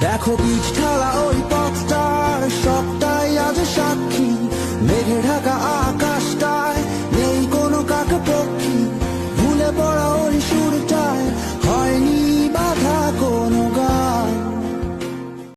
দেখো বীজতলা ওই